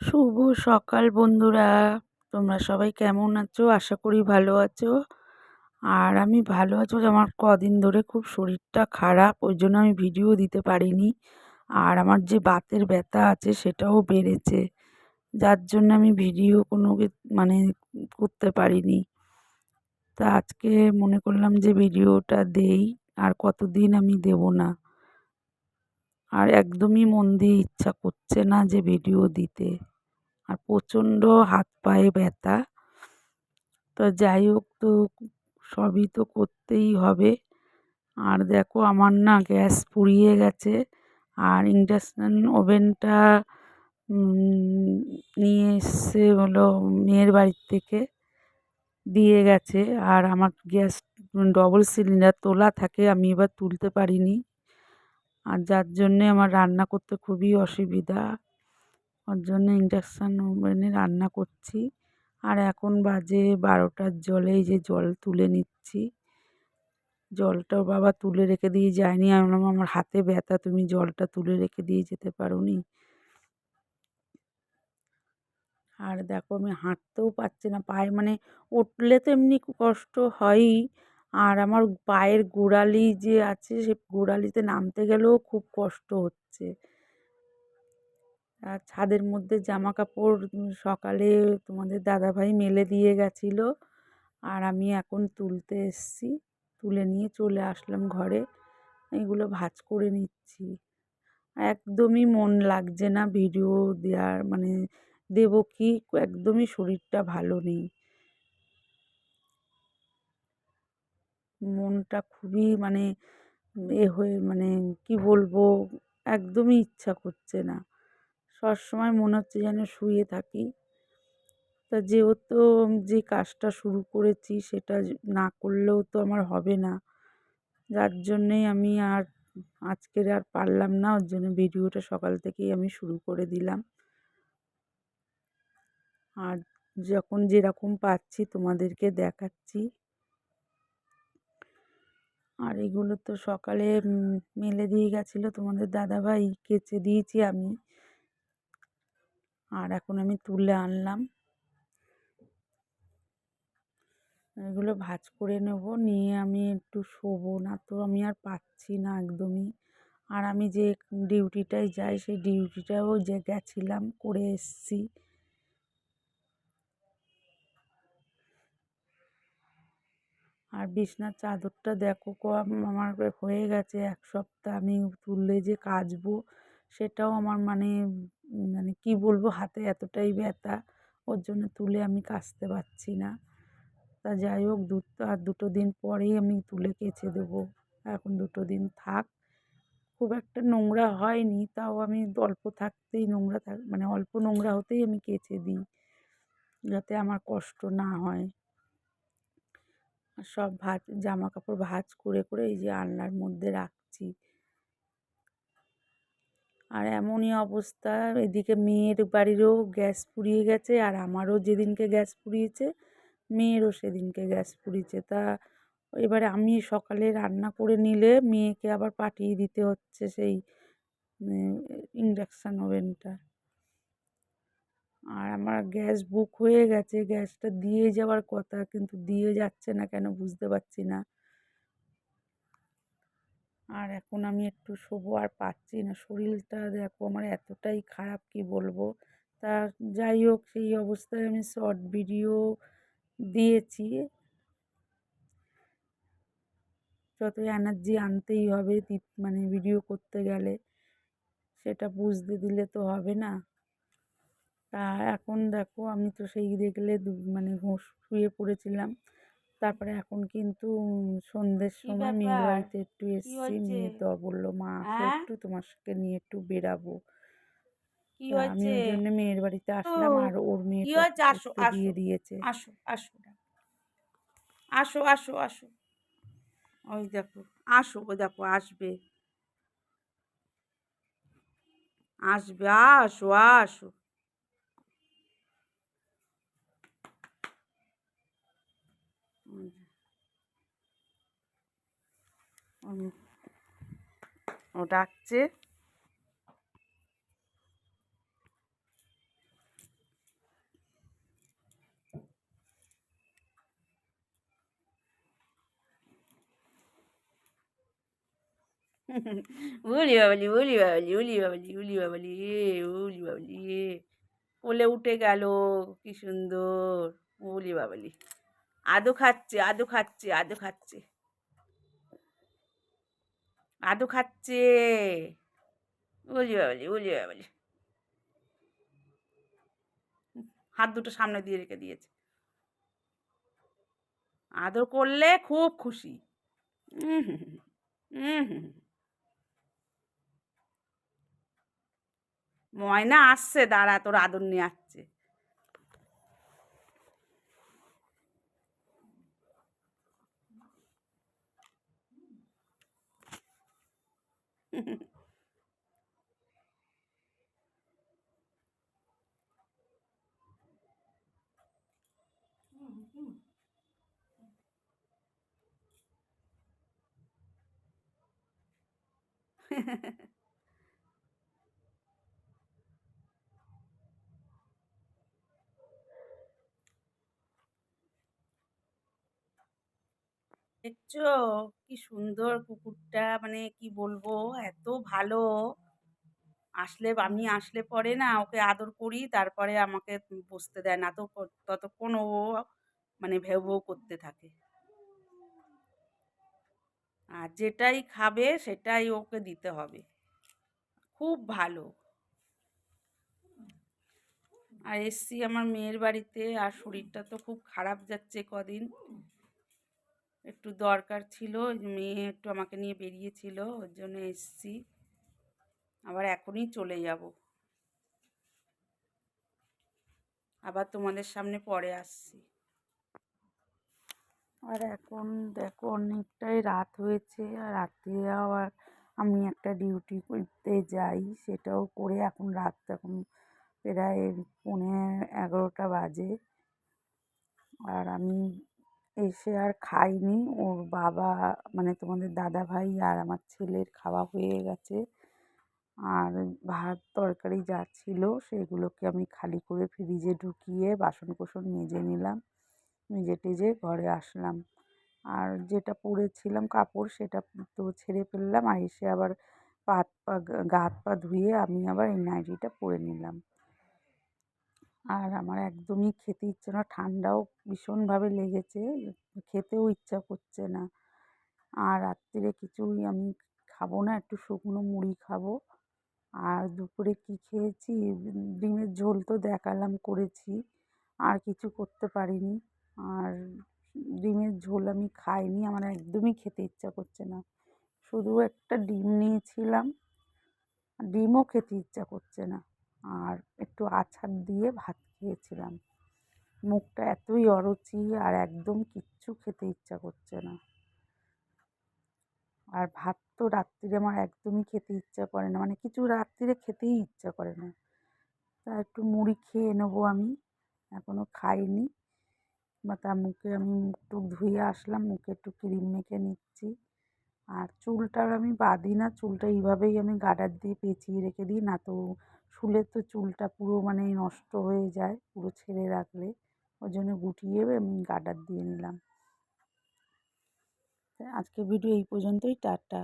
শুভ সকাল বন্ধুরা। তোমরা সবাই কেমন আছো? আশা করি ভালো আছো। আর আমি ভালো আছো আমার কদিন ধরে খুব শরীরটা খারাপ, ওই জন্য আমি ভিডিও দিতে পারিনি। আর আমার যে বাতের ব্যথা আছে, সেটাও বেড়েছে। যার জন্য আমি ভিডিও কোনো মানে করতে পারিনি। তা আজকে মনে করলাম যে ভিডিওটা দেই, আর কতদিন আমি দেব না। আর একদমই মন দিয়ে ইচ্ছা করছে না যে ভিডিও দিতে। আর প্রচণ্ড হাত পায়ে ব্যথা। তো যাই হোক তো, সবই তো করতেই হবে। আর দেখো আমার না গ্যাস পুড়িয়ে গেছে। আর ইন্ডাকশান ওভেনটা নিয়ে এসছে হলো মেয়ের বাড়ির থেকে। দিয়ে গেছে। আর আমার গ্যাস ডবল সিলিন্ডার তোলা থাকে, আমি এবার তুলতে পারিনি। আর যার জন্যে আমার রান্না করতে খুবই অসুবিধা। ওর জন্য ইন্ডাকশান ওভেনে রান্না করছি। আর এখন বাজে বারোটার জলে এই যে জল তুলে নিচ্ছি। জলটাও বাবা তুলে রেখে দিয়ে যায়নি। আমি বললাম, আমার হাতে ব্যথা, তুমি জলটা তুলে রেখে দিয়ে যেতে পারো নি আর দেখো, আমি হাঁটতেও পারছি না। পায়ে মানে উঠলে তো এমনি কষ্ট হয়ই। আর আমার পায়ের গোড়ালি যে আছে, সে গোড়ালিতে নামতে গেলেও খুব কষ্ট হচ্ছে। আর ছাদের মধ্যে জামা কাপড় সকালে তোমাদের দাদাভাই মেলে দিয়ে গেছিল আর আমি এখন তুলতে এসছি। তুলে নিয়ে চলে আসলাম ঘরে। এগুলো ভাঁজ করে নিচ্ছি। একদমই মন লাগছে না ভিডিও দেওয়ার মানে দেবো কি? একদমই শরীরটা ভালো নেই। মনটা খুবই মানে এ হয়ে মানে কি বলব? একদমই ইচ্ছা করছে না। সবসময় মনে হচ্ছে যেন শুয়ে থাকি। তা যেহেতু যে কাজটা শুরু করেছি সেটা না করলেও তো আমার হবে না। যার জন্যেই আমি আর আজকের আর পারলাম না। ওর জন্য ভিডিওটা সকাল থেকেই আমি শুরু করে দিলাম। আর যখন যেরকম পাচ্ছি তোমাদেরকে দেখাচ্ছি। আর এগুলো তো সকালে মেলে দিয়ে গেছিল তোমাদের দাদাভাই, কেচে দিয়েছি আমি। আর এখন আমি তুলে আনলাম। এগুলো ভাজ করে নেব, নিয়ে আমি একটু শোবো, না তো আমি আর পাচ্ছি না একদমই। আর আমি যে ডিউটিটায় যাই, সেই ডিউটিটাও যে গেছিলাম, করে এসছি। আর বিছনার চাদরটা দেখো কম আমার হয়ে গেছে এক সপ্তাহ আমি তুললে যে কাচবো সেটাও আমার মানে মানে কী বলব হাতে এতটাই ব্যথা ওর জন্য তুলে আমি কাচতে পারছি না। তা যাই হোক দু আর দুটো দিন পরেই আমি তুলে কেচে দেবো। এখন দুটো দিন থাক। খুব একটা নোংরা হয়নি তাও আমি অল্প থাকতেই নোংরা থাক মানে অল্প নোংরা হতেই আমি কেচে দিই যাতে আমার কষ্ট না হয়। সব ভাজ জামা কাপড় ভাজ করে করে এই যে আলনার মধ্যে রাখছি। আর এমনই অবস্থা, এদিকে মেয়ের বাড়িরও গ্যাস পুড়িয়ে গেছে আর আমারও যেদিনকে গ্যাস পুড়িয়েছে, মেয়েরও সেদিনকে গ্যাস পুড়িয়েছে। তা এবারে আমি সকালে রান্না করে নিলে মেয়েকে আবার পাঠিয়ে দিতে হচ্ছে সেই ইন্ডাকশান ওভেনটা। আর আমার গ্যাস বুক হয়ে গেছে, গ্যাসটা দিয়ে যাওয়ার কথা, কিন্তু দিয়ে যাচ্ছে না কেন বুঝতে পারছি না। আর এখন আমি একটু শোবো আর পাচ্ছি না। শরীরটা দেখো আমার এতটাই খারাপ, কি বলব? তা যাই হোক, সেই অবস্থায় আমি শর্ট ভিডিও দিয়েছি। যত এনার্জি আনতেই হবে মানে ভিডিও করতে গেলে, সেটা বুঝতে দিলে তো হবে না। তা এখন দেখো আমি তো সেই দেখলে মানে শুয়ে পড়েছিলাম। তারপরে এখন কিন্তু সন্ধ্যের সময় মেয়ের বাড়িতে একটু এসেছি। মেয়ে তো বলল মা? একটু তোমার সাথে নিয়ে একটু বেরাবো আমি ওই জন্য মেয়ের বাড়িতে আসলাম আর ওর মেয়ে আসো, দিয়ে দিয়েছে। আসো আসো আসো আসো আসো। ওই দেখো আসো ওই দেখো আসবে। আসবে আসো আসো। ও ডাকছে। উলি বাবলি উলি বাবলি উলি বাবলি উলি বাবলি, এ, উলি বাবলি, এ। কোলে উঠে গেল, কি সুন্দর, উলি বাবলি। আদু খাচ্ছে আদু খাচ্ছে আদু খাচ্ছে। আদু খাচ্ছে। হাত দুটো সামনে দিয়ে রেখে দিয়েছে। আদর করলে খুব খুশি। ময়না আসছে, দাঁড়া, তোর আদর নিয়ে আসছে। Ha ha. দেখছ? কি সুন্দর কুকুরটা মানে কি বলব? এত ভালো। আসলে আমি আসলে পরে না ওকে আদর করি, তারপরে আমাকে বসতে দেয় না। তো ততক্ষণ ও মানে ভেউ ভেউ করতে থাকে। আর যেটাই খাবে সেটাই ওকে দিতে হবে। খুব ভালো। আর এসছি আমার মেয়ের বাড়িতে, আর শরীরটা তো খুব খারাপ যাচ্ছে কদিন। একটু দরকার ছিল, মেয়ে একটু আমাকে নিয়ে বেরিয়েছিল, ওর জন্য এসছি। আবার এখনই চলে যাব। আবার তোমাদের সামনে পরে আসছি। আর এখন দেখো, অনেকটাই রাত হয়েছে, আর রাত্রে আবার আমি একটা ডিউটি করতে যাই, সেটাও করে এখন রাত এখন প্রায় পৌনে এগারোটা বাজে। আর আমি এসে আর খাইনি। ওর বাবা মানে তোমাদের দাদা ভাই আর আমার ছেলের খাওয়া হয়ে গেছে। আর ভাত তরকারি যা ছিল সেগুলোকে আমি খালি করে ফ্রিজে ঢুকিয়ে বাসন কোসন মেজে নিলাম। মেজে টেজে ঘরে আসলাম। আর যেটা পরেছিলাম কাপড় সেটা তো ছেড়ে ফেললাম। আর এসে আবার পা হাত পা গা হাত পা ধুয়ে আমি আবার এই নাইটিটা পরে নিলাম। আর আমার একদমই খেতে ইচ্ছে না, ঠান্ডাও ভীষণভাবে লেগেছে, খেতেও ইচ্ছা করছে না। আর রাত্রিরে কিছুই আমি খাব না, একটু শুকনো মুড়ি খাব। আর দুপুরে কী খেয়েছি? ডিমের ঝোল তো দেখালাম, করেছি। আর কিছু করতে পারিনি। আর ডিমের ঝোল আমি খাইনি, আমার একদমই খেতে ইচ্ছা করছে না। শুধু একটা ডিম নিয়েছিলাম। ডিমও খেতে ইচ্ছা করছে না। আর একটু আচার দিয়ে ভাত খেয়েছিলাম। মুখটা এতই অরুচি আর একদম কিচ্ছু খেতে ইচ্ছা করছে না। আর ভাত তো রাত্রিরে আমার একদমই খেতে ইচ্ছা করে না। মানে কিছু রাত্রিরে খেতেই ইচ্ছা করে না। তা একটু মুড়ি খেয়ে নেব আমি। এখনও খাইনি। বা তার মুখে আমি টুক ধুয়ে আসলাম, মুখে একটু ক্রিম মেখে নিচ্ছি। আর চুলটার আমি বাঁধি না, চুলটা এইভাবেই আমি গাডার দিয়ে পেঁচিয়ে রেখে দিই, না তো শুলে তো চুলটা পুরো মানে নষ্ট হয়ে যায়, পুরো ছেড়ে রাখলে। ওই জন্য গুটিয়ে গার্ডার দিয়ে নিলাম। আজকে ভিডিও এই পর্যন্তই, টাটা।